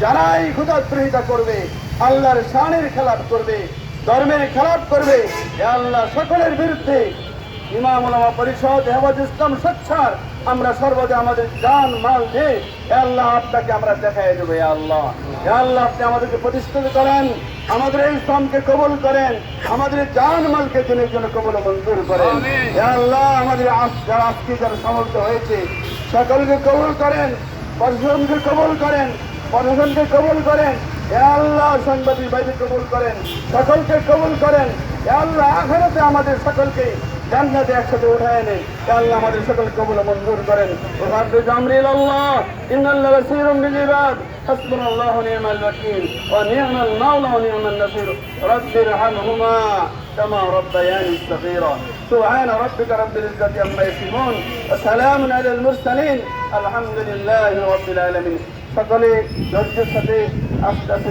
যারাই ক্ষুদাগ্রহিতা করবে আল্লাহর শানের খেলাপ করবে ধর্মের খেলাপ করবে আল্লাহ সকলের বিরুদ্ধে ইমাম ওলামা পরিষদ হেফাজ ইসলাম স্বচ্ছার আমরা সর্বদা আমাদের জান মাল দিয়ে আল্লাহ আপনাকে আমরা দেখাই দেবো আল্লাহ। আল্লাহ আপনি আমাদেরকে প্রতিষ্ঠিত করেন আমাদের এই ইসলামকে কবল করেন আমাদের জান মালকে দিনের জন্য কবুল মঞ্জুর করেন। আল্লাহ আমাদের যারা আজকে যারা সমর্থ হয়েছে সকলকে কবল করেন প্রশাসনকে কবল করেন প্রশাসনকে কবুল করেন এ আল্লাহ সাংবাদিক বাইরে কবুল করেন সকলকে কবুল করেন এ আল্লাহ আখেরাতে আমাদের সকলকে জান্নাতে একসাথে উঠায় নেন এ আল্লাহ আমাদের সকল কবুল ও মঞ্জুর করেন ওহাদ জামরিল আল্লাহ ইন্নাল্লাহ বাসীরুম বিল ইবাদ حسبنا الله ونعم الوكيل ونعم المولى ونعم النصير رب ارحمهما كما ربياني صغيرا سبحان ربك رب العزة عما يصفون وسلام على المرسلين الحمد لله رب العالمين সকলে ধৈর্যের সাথে আস্তে আস্তে